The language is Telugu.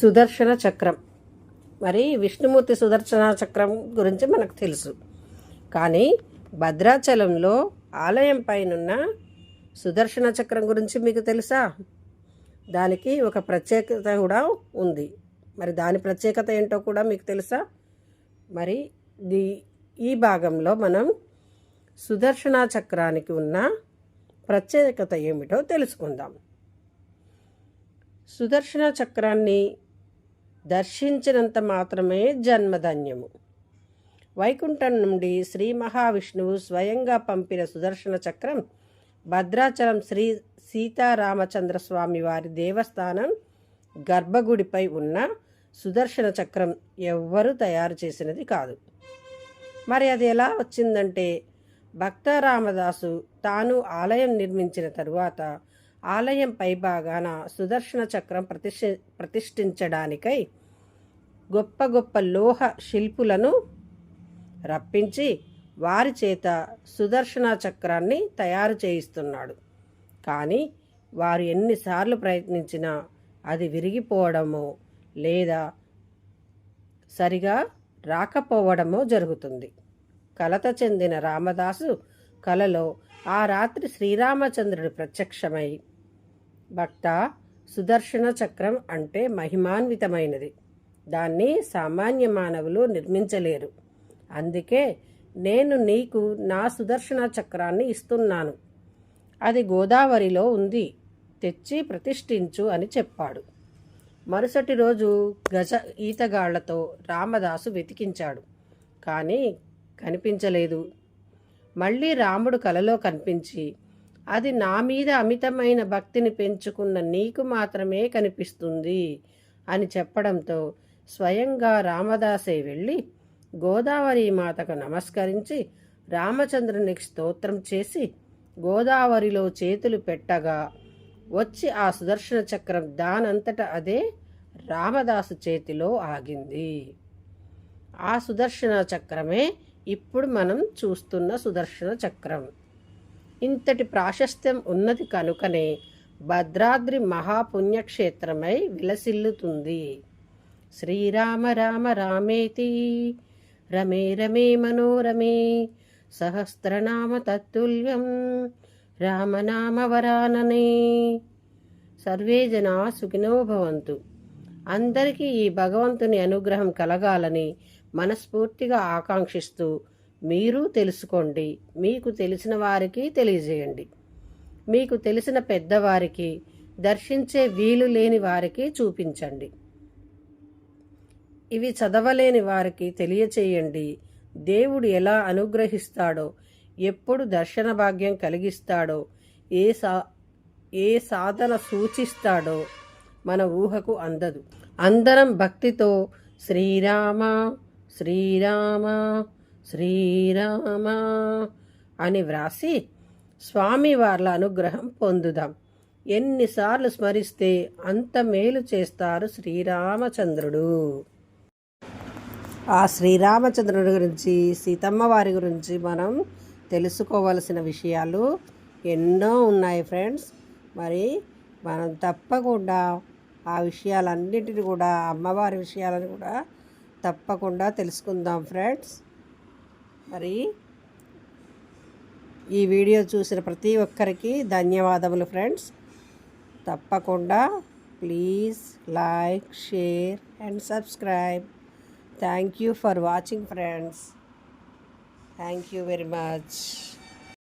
సుదర్శన చక్రం. మరి విష్ణుమూర్తి సుదర్శన చక్రం గురించి మనకు తెలుసు. కానీ భద్రాచలంలో ఆలయం పైనున్న సుదర్శన చక్రం గురించి మీకు తెలుసా? దానికి ఒక ప్రత్యేకత కూడా ఉంది. మరి దాని ప్రత్యేకత ఏంటో కూడా మీకు తెలుసా? మరి ది ఈ భాగంలో మనం సుదర్శన చక్రానికి ఉన్న ప్రత్యేకత ఏమిటో తెలుసుకుందాం. సుదర్శన చక్రాన్ని దర్శించినంత మాత్రమే జన్మధన్యము. వైకుంఠం నుండి శ్రీ మహావిష్ణువు స్వయంగా పంపిన సుదర్శన చక్రం భద్రాచలం శ్రీ సీతారామచంద్ర స్వామి వారి దేవస్థానం గర్భగుడిపై ఉన్న సుదర్శన చక్రం ఎవ్వరూ తయారు చేసినది కాదు. మరి అది ఎలా వచ్చిందంటే భక్త రామదాసు తాను ఆలయం నిర్మించిన తరువాత ఆలయం పైభాగాన సుదర్శన చక్రం ప్రతిష్ఠ ప్రతిష్ఠించడానికై గొప్ప గొప్ప లోహ శిల్పులను రప్పించి వారి చేత సుదర్శన చక్రాన్ని తయారు చేయిస్తున్నాడు. కానీ వారు ఎన్నిసార్లు ప్రయత్నించినా అది విరిగిపోవడమో లేదా సరిగా రాకపోవడమో జరుగుతుంది. కలత చెందిన రామదాసు కలలో ఆ రాత్రి శ్రీరామచంద్రుడు ప్రత్యక్షమై భక్త సుదర్శన చక్రం అంటే మహిమాన్వితమైనది. దాన్ని సామాన్య మానవులు నిర్మించలేరు. అందుకే నేను నీకు నా సుదర్శన చక్రాన్ని ఇస్తున్నాను. అది గోదావరిలో ఉంది. తెచ్చి ప్రతిష్ఠించు అని చెప్పాడు. మరుసటి రోజు గజ ఈతగాళ్ళతో రామదాసు వెతికించాడు. కానీ కనిపించలేదు. మళ్ళీ రాముడు కలలో కనిపించి అది నా మీద అమితమైన భక్తిని పెంచుకున్న నీకు మాత్రమే కనిపిస్తుంది అని చెప్పడంతో స్వయంగా రామదాసే వెళ్ళి గోదావరి మాతకు నమస్కరించి రామచంద్రునికి స్తోత్రం చేసి గోదావరిలో చేతులు పెట్టగా వచ్చి ఆ సుదర్శన చక్రం దానంతట అదే రామదాసు చేతిలో ఆగింది. ఆ సుదర్శన చక్రమే ఇప్పుడు మనం చూస్తున్న సుదర్శన చక్రం. ఇంతటి ప్రాశస్త్యం ఉన్నది కనుకనే భద్రాద్రి మహాపుణ్యక్షేత్రమై విలసిల్లుతుంది. శ్రీరామ రామ రామేతి. రమే రమే మనోరమే. సహస్రనామ తత్తుల్యం. రామనామ వరాననే. సర్వే జనా సుఖినో భవంతు. అందరికీ ఈ భగవంతుని అనుగ్రహం కలగాలని మనస్ఫూర్తిగా ఆకాంక్షిస్తూ మీరు తెలుసుకోండి. మీకు తెలిసిన వారికి తెలియజేయండి. మీకు తెలిసిన పెద్దవారికి దర్శించే వీలు లేని వారికి చూపించండి. ఇవి చదవలేని వారికి తెలియచేయండి. దేవుడు ఎలా అనుగ్రహిస్తాడో ఎప్పుడు దర్శన భాగ్యం కలిగిస్తాడో ఏ సా ఏ సాధన సూచిస్తాడో మన ఊహకు అందదు. అందరం భక్తితో శ్రీరామ శ్రీరామ శ్రీరామ అని వ్రాసి స్వామివార్ల అనుగ్రహం పొందుదాం. ఎన్నిసార్లు స్మరిస్తే అంత మేలు చేస్తారు శ్రీరామచంద్రుడు. ఆ శ్రీరామచంద్రుడి గురించి సీతమ్మ వారి గురించి మనం తెలుసుకోవలసిన విషయాలు ఎన్నో ఉన్నాయి ఫ్రెండ్స్. మరి మనం తప్పకుండా ఆ విషయాలన్నిటిని కూడా అమ్మవారి విషయాలను కూడా తప్పకుండా తెలుసుకుందాం ఫ్రెండ్స్. మరి ఈ వీడియో చూసిన ప్రతి ఒక్కరికి ధన్యవాదములు ఫ్రెండ్స్. తప్పకుండా please like share and subscribe. Thank you for watching friends. Thank you very much.